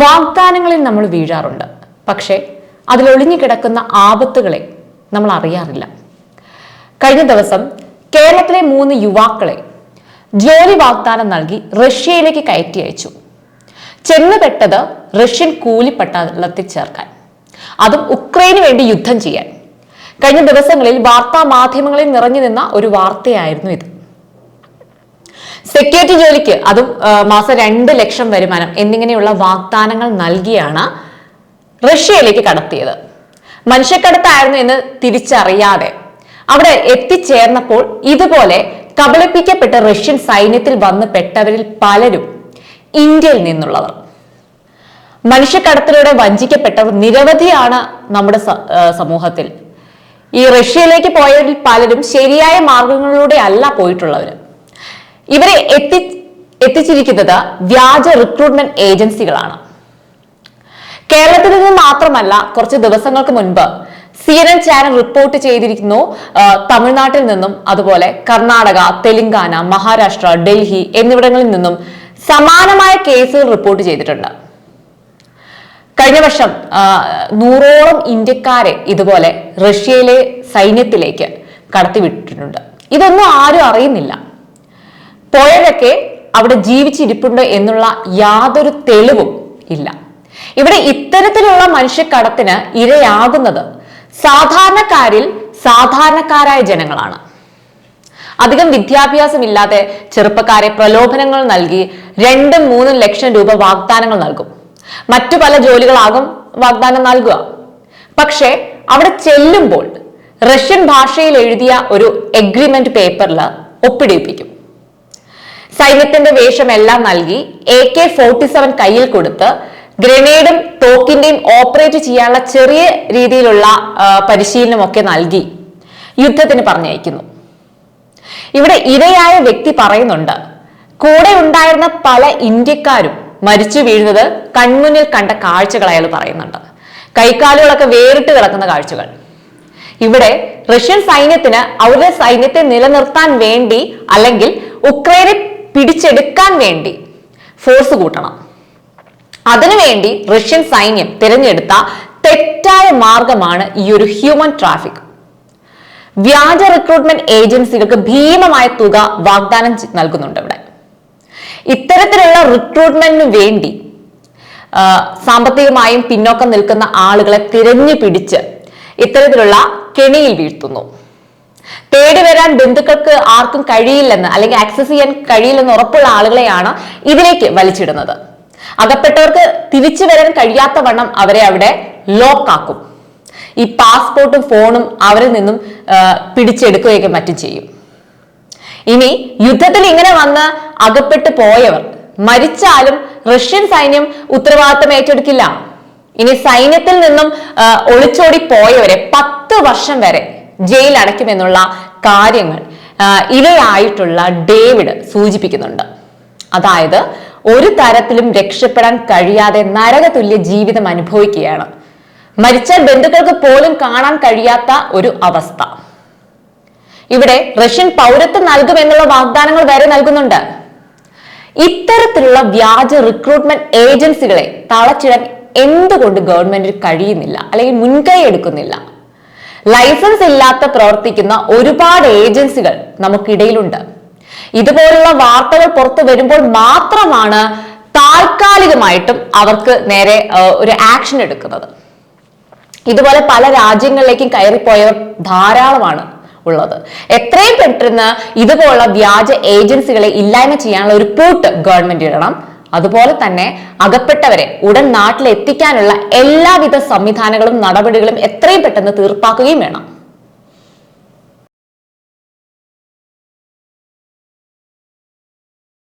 വാഗ്ദാനങ്ങളിൽ നമ്മൾ വീഴാറുണ്ട്. പക്ഷേ അതിലൊളിഞ്ഞു കിടക്കുന്ന ആപത്തുകളെ നമ്മൾ അറിയാറില്ല. കഴിഞ്ഞ ദിവസം കേരളത്തിലെ മൂന്ന് യുവാക്കളെ ജോലി വാഗ്ദാനം നൽകി റഷ്യയിലേക്ക് കയറ്റി അയച്ചു. ചെന്നുപെട്ടത് റഷ്യൻ കൂലിപ്പട്ടാളത്തിൽ ചേർക്കാൻ. അതും ഉക്രൈന് വേണ്ടി യുദ്ധം ചെയ്യാൻ. കഴിഞ്ഞ ദിവസങ്ങളിൽ വാർത്താ മാധ്യമങ്ങളിൽ നിറഞ്ഞു നിന്ന ഒരു വാർത്തയായിരുന്നു ഇത്. സെക്യൂരിറ്റി ജോലിക്ക് അതും മാസം രണ്ട് ലക്ഷം വരുമാനം എന്നിങ്ങനെയുള്ള വാഗ്ദാനങ്ങൾ നൽകിയാണ് റഷ്യയിലേക്ക് കടത്തിയത്. മനുഷ്യക്കടത്തായിരുന്നു എന്ന് തിരിച്ചറിയാതെ അവിടെ എത്തിച്ചേർന്നപ്പോൾ ഇതുപോലെ കബളിപ്പിക്കപ്പെട്ട റഷ്യൻ സൈന്യത്തിൽ വന്ന് പെട്ടവരിൽ പലരും ഇന്ത്യയിൽ നിന്നുള്ളവർ. മനുഷ്യക്കടത്തിലൂടെ വഞ്ചിക്കപ്പെട്ടവർ നിരവധിയാണ് നമ്മുടെ സമൂഹത്തിൽ. ഈ റഷ്യയിലേക്ക് പോയവരിൽ പലരും ശരിയായ മാർഗങ്ങളിലൂടെ അല്ല പോയിട്ടുള്ളവർ ഇവരെ എത്തി എത്തിച്ചിരിക്കുന്നത് വ്യാജ റിക്രൂട്ട്മെന്റ് ഏജൻസികളാണ് കേരളത്തിൽ നിന്ന് മാത്രമല്ല കുറച്ച് ദിവസങ്ങൾക്ക് മുൻപ് C N N channel report ചെയ്തിരിക്കുന്നു. തമിഴ്നാട്ടിൽ നിന്നും അതുപോലെ കർണാടക തെലങ്കാന മഹാരാഷ്ട്ര ഡൽഹി എന്നിവിടങ്ങളിൽ നിന്നും സമാനമായ കേസുകൾ റിപ്പോർട്ട് ചെയ്തിട്ടുണ്ട്. കഴിഞ്ഞ വർഷം നൂറോളം ഇന്ത്യക്കാരെ ഇതുപോലെ റഷ്യയിലെ സൈന്യത്തിലേക്ക് കടത്തിവിട്ടിട്ടുണ്ട്. ഇതൊന്നും ആരും അറിയുന്നില്ല. പോയവരൊക്കെ അവിടെ ജീവിച്ചിരിപ്പുണ്ട് എന്നുള്ള യാതൊരു തെളിവും ഇല്ല. ഇവിടെ ഇത്തരത്തിലുള്ള മനുഷ്യക്കടത്തിന് ഇരയാകുന്നത് സാധാരണക്കാരിൽ സാധാരണക്കാരായ ജനങ്ങളാണ്. അധികം വിദ്യാഭ്യാസം ഇല്ലാതെ ചെറുപ്പക്കാരെ പ്രലോഭനങ്ങൾ നൽകി രണ്ടും മൂന്നും ലക്ഷം രൂപ വാഗ്ദാനങ്ങൾ നൽകും. മറ്റു പല ജോലികളാകും വാഗ്ദാനം നൽകുക. പക്ഷേ അവിടെ ചെല്ലുമ്പോൾ റഷ്യൻ ഭാഷയിൽ എഴുതിയ ഒരു എഗ്രിമെന്റ് പേപ്പറിൽ ഒപ്പിടിപ്പിക്കും. സൈന്യത്തിന്റെ വേഷമെല്ലാം നൽകി എ കെ ഫോർട്ടി സെവൻ കയ്യിൽ കൊടുത്ത് ഗ്രനേഡും തോക്കിന്റെയും ഓപ്പറേറ്റ് ചെയ്യാനുള്ള ചെറിയ രീതിയിലുള്ള പരിശീലനമൊക്കെ നൽകി യുദ്ധത്തിന് പറഞ്ഞയക്കുന്നു. ഇവിടെ ഇരയായ വ്യക്തി പറയുന്നുണ്ട് കൂടെ ഉണ്ടായിരുന്ന പല ഇന്ത്യക്കാരും മരിച്ചു വീഴുന്നത് കൺമുന്നിൽ കണ്ട കാഴ്ചകൾ അയാൾ പറയുന്നുണ്ട്. കൈക്കാലുകളൊക്കെ വേറിട്ട് കിടക്കുന്ന കാഴ്ചകൾ. ഇവിടെ റഷ്യൻ സൈന്യത്തിന് അവരുടെ സൈന്യത്തെ നിലനിർത്താൻ വേണ്ടി അല്ലെങ്കിൽ ഉക്രൈനെ പിടിച്ചെടുക്കാൻ വേണ്ടി ഫോഴ്സ് കൂട്ടണം. അതിനുവേണ്ടി റഷ്യൻ സൈന്യം തിരഞ്ഞെടുത്ത തെറ്റായ മാർഗമാണ് ഈ ഒരു ഹ്യൂമൻ ട്രാഫിക് വ്യാജ റിക്രൂട്ട്മെന്റ് ഏജൻസികൾക്ക് ഭീമമായ തുക വാഗ്ദാനം നൽകുന്നുണ്ട് ഇവിടെ. ഇത്തരത്തിലുള്ള റിക്രൂട്ട്മെന്റിന് വേണ്ടി സാമ്പത്തികമായും പിന്നോക്കം നിൽക്കുന്ന ആളുകളെ തിരഞ്ഞു പിടിച്ച് ഇത്തരത്തിലുള്ള കെണിയിൽ വീഴ്ത്തുന്നു. വരാൻ ബന്ധുക്കൾക്ക് ആർക്കും കഴിയില്ലെന്ന് അല്ലെങ്കിൽ ആക്സസ് ചെയ്യാൻ കഴിയില്ലെന്ന് ഉറപ്പുള്ള ആളുകളെയാണ് ഇതിലേക്ക് വലിച്ചിടുന്നത്. അകപ്പെട്ടവർക്ക് തിരിച്ചു വരാൻ കഴിയാത്ത വണ്ണം അവരെ അവിടെ ലോക്കാക്കും ഈ പാസ്പോർട്ടും ഫോണും അവരിൽ നിന്നും പിടിച്ചെടുക്കുകയൊക്കെ മറ്റും ചെയ്യും. ഇനി യുദ്ധത്തിൽ ഇങ്ങനെ വന്ന് അകപ്പെട്ടു പോയവർ മരിച്ചാലും റഷ്യൻ സൈന്യം ഉത്തരവാദിത്തം ഏറ്റെടുക്കില്ല. ഇനി സൈന്യത്തിൽ നിന്നും ഒളിച്ചോടി പോയവരെ പത്ത് വർഷം വരെ ജയിൽ അടയ്ക്കുമെന്നുള്ള കാര്യങ്ങൾ ഇരയായിട്ടുള്ള ഡേവിഡ് സൂചിപ്പിക്കുന്നുണ്ട്. അതായത് ഒരു തരത്തിലും രക്ഷപ്പെടാൻ കഴിയാതെ നരകതുല്യ ജീവിതം അനുഭവിക്കുകയാണ്. മരിച്ച ബന്ധുക്കൾക്ക് പോലും കാണാൻ കഴിയാത്ത ഒരു അവസ്ഥ. ഇവിടെ റഷ്യൻ പൗരത്വം നൽകുമെന്നുള്ള വാഗ്ദാനങ്ങൾ വരെ നൽകുന്നുണ്ട്. ഇത്തരത്തിലുള്ള വ്യാജ റിക്രൂട്ട്മെന്റ് ഏജൻസികളെ തളച്ചിടാൻ എന്തുകൊണ്ട് ഗവൺമെന്റിന് കഴിയുന്നില്ല? അല്ലെങ്കിൽ മുൻകൈ എടുക്കുന്നില്ല? ലൈസൻസ് ഇല്ലാത്ത പ്രവർത്തിക്കുന്ന ഒരുപാട് ഏജൻസികൾ നമുക്കിടയിലുണ്ട്. ഇതുപോലുള്ള വാർത്തകൾ പുറത്തു വരുമ്പോൾ മാത്രമാണ് താൽക്കാലികമായിട്ടും അവർക്ക് നേരെ ഒരു ആക്ഷൻ എടുക്കുന്നത്. ഇതുപോലെ പല രാജ്യങ്ങളിലേക്കും കയറിപ്പോയവർ ധാരാളമാണ് ഉള്ളത്. എത്രയും പെട്ടെന്ന് ഇതുപോലുള്ള വ്യാജ ഏജൻസികളെ ഇല്ലായ്മ ചെയ്യാനുള്ള ഒരു പൂട്ട് ഗവൺമെന്റ് ഇടണം. അതുപോലെ തന്നെ അകപ്പെട്ടവരെ ഉടൻ നാട്ടിലെത്തിക്കാനുള്ള എല്ലാവിധ സംവിധാനങ്ങളും നടപടികളും എത്രയും പെട്ടെന്ന് തീർപ്പാക്കുകയും വേണം.